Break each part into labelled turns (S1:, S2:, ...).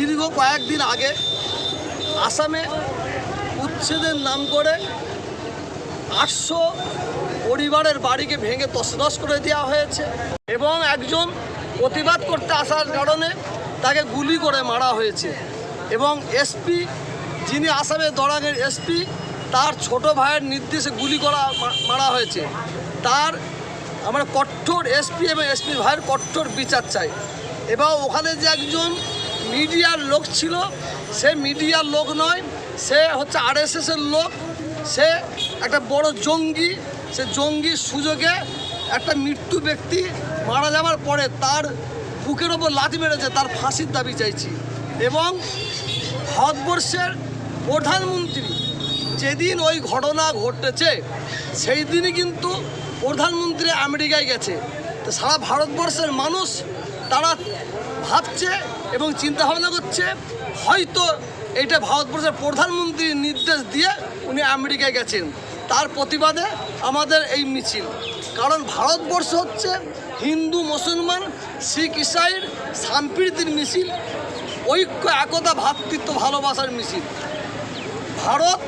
S1: দীর্ঘ কয়েকদিন আগে আসামে উচ্ছেদের নাম করে আটশো পরিবারের বাড়িকে ভেঙে তছনছ করে দেওয়া হয়েছে এবং একজন প্রতিবাদ করতে আসার কারণে তাকে গুলি করে মারা হয়েছে এবং এসপি যিনি আসামের দরাগের এসপি, তার ছোট ভাইয়ের নির্দেশে গুলি করা মারা হয়েছে। তার, আমরা কঠোর এসপি এবং এসপি ভাইয়ের কঠোর বিচার চাই। এবং ওখানে যে একজন মিডিয়ার লোক ছিল, সে মিডিয়ার লোক নয়, সে হচ্ছে আরএসএসের লোক, সে একটা বড় জঙ্গি, সে জঙ্গির সুযোগে একটা মৃত্যু ব্যক্তি মারা যাওয়ার পরে তার বুকের ওপর লাথি মেরেছে, তার ফাঁসির দাবি চাইছি। এবং ভারতবর্ষের প্রধানমন্ত্রী যেদিন ওই ঘটনা ঘটেছে, সেই দিনই কিন্তু প্রধানমন্ত্রী আমেরিকায় গেছে। তো সারা ভারতবর্ষের মানুষ তারা ভাবছে এবং চিন্তা ভাবনা করছে, হয়তো এটা ভারতবর্ষের প্রধানমন্ত্রীর নির্দেশ দিয়ে উনি আমেরিকায় গেছেন। তার প্রতিবাদে আমাদের এই মিছিল। কারণ ভারতবর্ষ হচ্ছে হিন্দু, মুসলমান, শিখ ইসাইর সম্প্রীতির মিছিল, ঐক্য, একতা ভ্রাতৃত্ব ভালোবাসার মিছিল। ভারত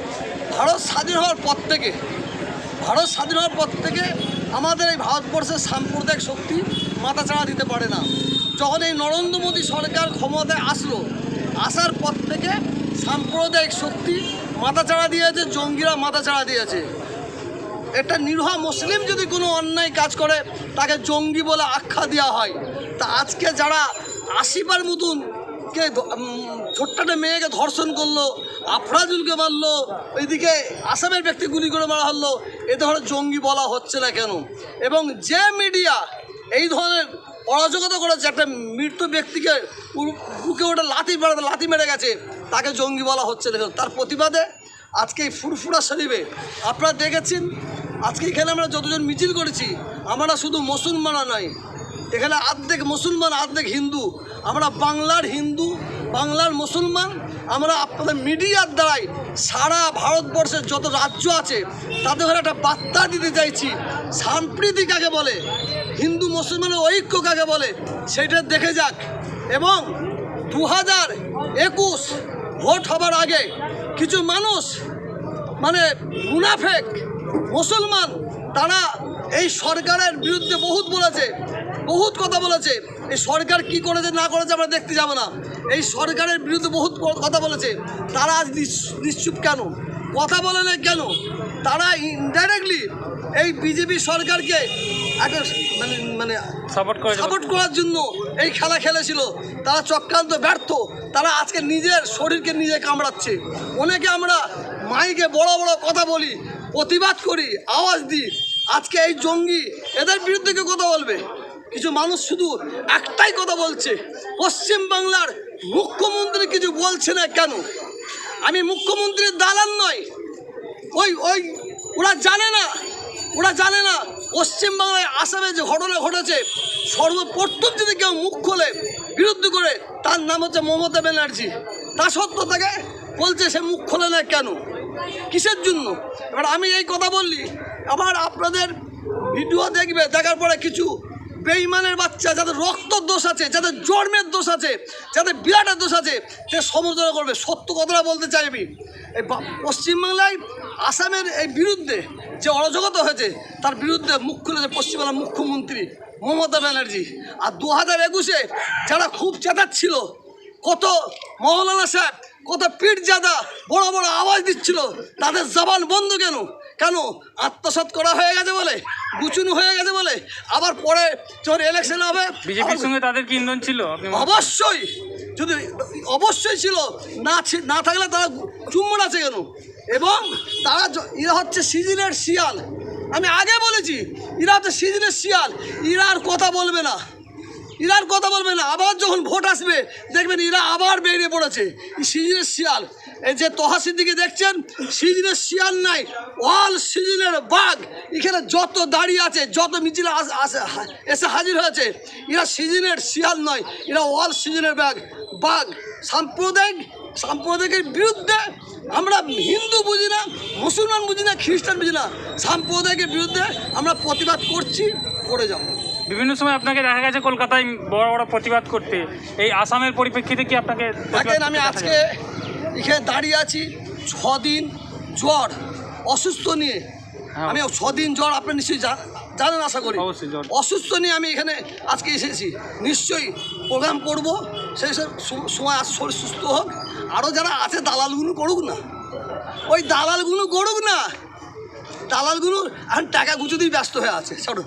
S1: ভারত স্বাধীন হওয়ার পর থেকে, ভারত স্বাধীন হওয়ার পর থেকে আমাদের এই ভারতবর্ষের সাম্প্রদায়িক শক্তি মাথাচাড়া দিতে পারে না। যখন এই নরেন্দ্র মোদী সরকার ক্ষমতায় আসলো। আসার পর থেকে সাম্প্রদায়িক শক্তি মাথাচাড়া দিয়েছে জঙ্গিরা মাথাচাড়া দিয়েছে। একটা নিরহ মুসলিম যদি কোনো অন্যায় কাজ করে তাকে জঙ্গি বলে আখ্যা দেওয়া হয়। তা আজকে যারা আশিবার মতন কে ধ- উম, ছোট্ট একটা মেয়েকে ধর্ষণ করল আফরাজুলকে মারলো ওইদিকে আসামের ব্যক্তি গুলি করে মারা হলো এ ধরনের জঙ্গি বলা হচ্ছে না কেন? এবং যে মিডিয়া এই ধরনের অরাজকতা করেছে, একটা মৃত ব্যক্তিকে বুকে ওটা লাথি মেরে লাথি মেরে গেছে। তাকে জঙ্গি বলা হচ্ছে। দেখুন, তার প্রতিবাদে আজকে এই ফুরফুরা শরীফে আপনারা দেখেছেন, আজকে এখানে আমরা যতজন মিছিল করেছি, আমরা শুধু মুসলমানরা নয়, এখানে আর্ধেক মুসলমান, আর্ধেক হিন্দু, আমরা বাংলার হিন্দু বাংলার মুসলমান, আমরা আপনাদের মিডিয়ার দ্বারাই সারা ভারতবর্ষের যত রাজ্য আছে, তাদের ঘরে একটা বার্তা দিতে চাইছি। সাম্প্রীতি কাকে বলে, হিন্দু মুসলমানের ঐক্য কাকে বলে, সেটা দেখে যাক। এবং দু হাজার একুশ ভোট হবার আগে কিছু মানুষ মানে মুনাফেক মুসলমান, তারা এই সরকারের বিরুদ্ধে বহুত বলেছে, বহুত কথা বলেছে। এই সরকার কি করেছে না করেছে আমরা দেখতে যাব না। এই সরকারের বিরুদ্ধে বহুত কথা বলেছে। তারা আজ নিশ্চুপ কেন? কথা বলে না কেন? তারা ইনডাইরেক্টলি এই বিজেপি সরকারকে একটা মানে মানে
S2: সাপোর্ট
S1: করার জন্য এই খেলা খেলেছিল। তারা চক্রান্ত ব্যর্থ। তারা আজকে নিজের শরীরকে নিজে কামড়াচ্ছে। অনেকে আমরা মাইকে বড় বড় কথা বলি প্রতিবাদ করি আওয়াজ দিই। আজকে এই জঙ্গি এদের বিরুদ্ধে কেউ কথা বলবে? কিছু মানুষ শুধু একটাই কথা বলছে পশ্চিম বাংলার মুখ্যমন্ত্রী কিছু বলছে না কেন? আমি মুখ্যমন্ত্রীর দালান নয়। ওই ওই, ওরা জানে না, ওরা জানে না পশ্চিমবাংলায় আসামে যে ঘটনা ঘটেছে, সর্বপ্রথম যদি কেউ মুখ খোলে, বিরুদ্ধে করে, তার নাম হচ্ছে মমতা ব্যানার্জি। তা সত্ত্বেও তাকে বলছে সে মুখ খোলে না কেন? কিসের জন্য? এবার আমি এই কথা বললি, আবার আপনাদের ভিডিও দেখবে, দেখার পরে কিছু বেইমানের বাচ্চা, যাদের রক্তর দোষ আছে, যাদের জন্মের দোষ আছে, যাদের বিরাটের দোষ আছে, সে সমালোচনা করবে। সত্য কথাটা বলতে চাইবি। এই পশ্চিমবাংলায় আসামের এই বিরুদ্ধে যে অরাজকতা হয়েছে, তার বিরুদ্ধে মুখ খুলেছে পশ্চিমবাংলার মুখ্যমন্ত্রী মমতা ব্যানার্জি। আর দু হাজার একুশে যারা খুব চেতাচ্ছিল কত মৌলানা সাহেব, কত পীরজাদা বড় বড় আওয়াজ দিচ্ছিল, তাদের জবান বন্ধ কেন? কেন আত্মসাৎ করা হয়ে গেছে বলে? গুচুন হয়ে গেছে বলে? আবার পরে যখন ইলেকশন হবে
S2: বিজেপির সঙ্গে তাদের কি ইন্ধন ছিল?
S1: অবশ্যই! যদি অবশ্যই ছিল না না থাকলে তারা চুম্বন আছে কেন? এবং তারা এরা হচ্ছে সিজনের শিয়াল। আমি আগে বলেছি এরা হচ্ছে সিজনের শিয়াল। এরা আর কথা বলবে না। ইরার কথা বলবে না। আবার যখন ভোট আসবে দেখবেন এরা আবার বেরিয়ে পড়েছে। সিজনের শিয়াল। এই যে তহাসির দিকে দেখছেন? সিজনের শিয়াল নাই অল সিজনের বাঘ। এখানে যত দাঁড়িয়ে আছে যত মিছিল এসে হাজির হয়েছে এরা সিজনের শিয়াল নয় এরা অল সিজনের ব্যাগ বাঘ। সাম্প্রদায়িক সাম্প্রদায়িকের বিরুদ্ধে আমরা হিন্দু বুঝি না মুসলমান বুঝি না খ্রিস্টান বুঝি না সাম্প্রদায়িকের বিরুদ্ধে আমরা প্রতিবাদ করছি করে যাব।
S2: বিভিন্ন সময় আপনাকে দেখা গেছে কলকাতায় বড় বড় প্রতিবাদ করতে। এই আসামের পরিপ্রেক্ষিতে কি আপনাকে
S1: দেখেন আমি আজকে? এখানে দাঁড়িয়ে আছি ছদিন জ্বর অসুস্থ নিয়ে।
S2: হ্যাঁ।
S1: আমি ছদিন জ্বর আপনি নিশ্চয়ই জানেন আশা করি। অসুস্থ নিয়ে আমি এখানে আজকে এসেছি। নিশ্চয়ই প্রোগ্রাম করব সেই সব সময় আস শরীর সুস্থ হোক। আরও যারা আছে দালালগুলো করুক না। ওই দালালগুলো করুক না। দালালগুলো এখন টাকা গুঁজো দিয়ে ব্যস্ত হয়ে আছে সরু